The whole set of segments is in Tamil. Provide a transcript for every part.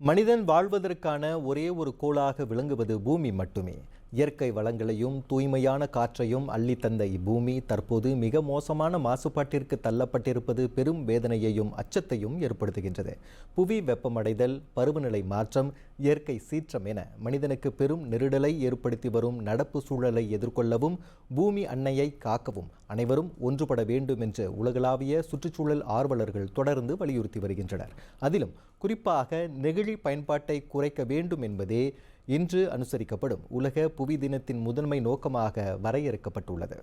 மனிதன் வாழ்வதற்கான ஒரே ஒரு கோளாக விளங்குவது பூமி மட்டுமே. இயற்கை வளங்களையும் தூய்மையான காற்றையும் அள்ளித்தந்த இப்பூமி தற்போது மிக மோசமான மாசுபாட்டிற்கு தள்ளப்பட்டிருப்பது பெரும் வேதனையையும் அச்சத்தையும் ஏற்படுத்துகின்றது. புவி வெப்பமடைதல் பருவநிலை மாற்றம் இயற்கை சீற்றம் என மனிதனுக்கு பெரும் நெருடலை ஏற்படுத்தி வரும் நடப்பு சூழலை எதிர்கொள்ளவும் பூமி அன்னையை காக்கவும் அனைவரும் ஒன்றுபட வேண்டும் என்று உலகளாவிய சுற்றுச்சூழல் ஆர்வலர்கள் தொடர்ந்து வலியுறுத்தி வருகின்றனர். அதிலும் குறிப்பாக நெகிழி பயன்பாட்டை குறைக்க வேண்டும் என்பதே இன்று அனுசரிக்கப்படும் உலக புவி தினத்தின் முதன்மை நோக்கமாக வரையறுக்கப்பட்டுள்ளது.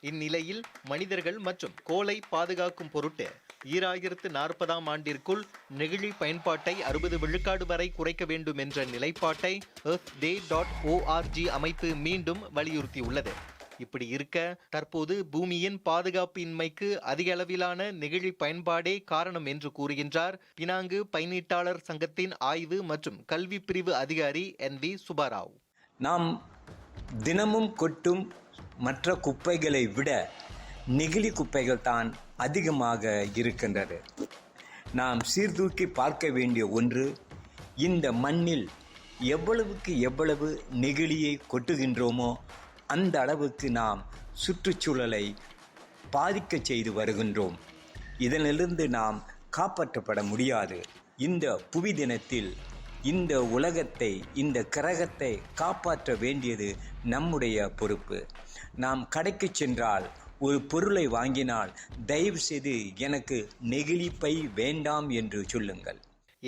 இந்நிலையில் மனிதர்கள் மற்றும் கோலை பாதுகாக்கும் பொருட்டு ஈராயிரத்து நாற்பதாம் ஆண்டிற்குள் நெகிழி பயன்பாட்டை அறுபது விழுக்காடு வரை குறைக்க வேண்டும் என்ற நிலைப்பாட்டை எர்த் டே டாட் ஓஆர்ஜி அமைப்பு மீண்டும் வலியுறுத்தியுள்ளது. இப்படி இருக்க தற்போது பூமியின் பாதுகாப்பு இன்மைக்கு அதிக அளவிலான நெகிழி பயன்பாடே காரணம் என்று கூறுகின்றார் பினாங்கு பயனீட்டாளர் சங்கத்தின் ஆய்வு மற்றும் கல்வி பிரிவு அதிகாரி என் வி சுபாராவ் நாம் தினமும் கொட்டும் மற்ற குப்பைகளை விட நெகிழி குப்பைகள் தான் அதிகமாக இருக்கின்றது. நாம் சீர்தூக்கி பார்க்க வேண்டிய ஒன்று இந்த மண்ணில் எவ்வளவுக்கு எவ்வளவு நெகிழியை கொட்டுகின்றோமோ அந்த அளவுக்கு நாம் சுற்றுச்சூழலை பாதிக்க செய்து வருகின்றோம். இதனிலிருந்து நாம் காப்பாற்றப்பட முடியாது. இந்த புவி தினத்தில் இந்த உலகத்தை இந்த கிரகத்தை காப்பாற்ற வேண்டியது நம்முடைய பொறுப்பு. நாம் கடைக்கு சென்றால் ஒரு பொருளை வாங்கினால் தயவு செய்து எனக்கு நெகிழிப்பை வேண்டாம் என்று சொல்லுங்கள்.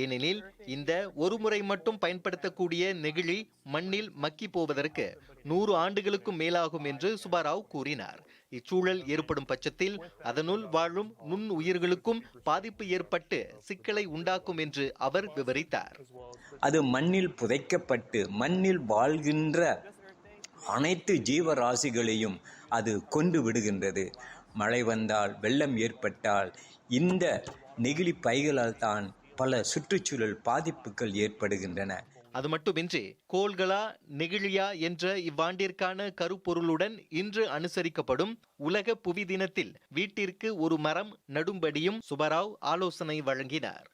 ஏனெனில் இந்த ஒரு முறை மட்டும் பயன்படுத்தக்கூடிய நெகிழி மண்ணில் மக்கி போவதற்கு நூறு ஆண்டுகளுக்கும் மேலாகும் என்று சுபாராவ் கூறினார். இச்சூழல் ஏற்படும் பட்சத்தில் அதனுள் வாழும் நுண் உயிர்களுக்கும் பாதிப்பு ஏற்பட்டு சிக்கலை உண்டாக்கும் என்று அவர் விவரித்தார். அது மண்ணில் புதைக்கப்பட்டு மண்ணில் வாழ்கின்ற அனைத்து ஜீவராசிகளையும் அது கொண்டு விடுகின்றது. மழை வந்தால் வெள்ளம் ஏற்பட்டால் இந்த நெகிழி பைகளால் தான் பல சுற்றுச்சூழல் பாதிப்புகள் ஏற்படுகின்றன. அது மட்டுமின்றி கோள்களா நெகிழியா என்ற இவ்வாண்டிற்கான கருப்பொருளுடன் இன்று அனுசரிக்கப்படும் உலக புவி தினத்தில் வீட்டிற்கு ஒரு மரம் நடும்படியும் சுபராவ் ஆலோசனை வழங்கினார்.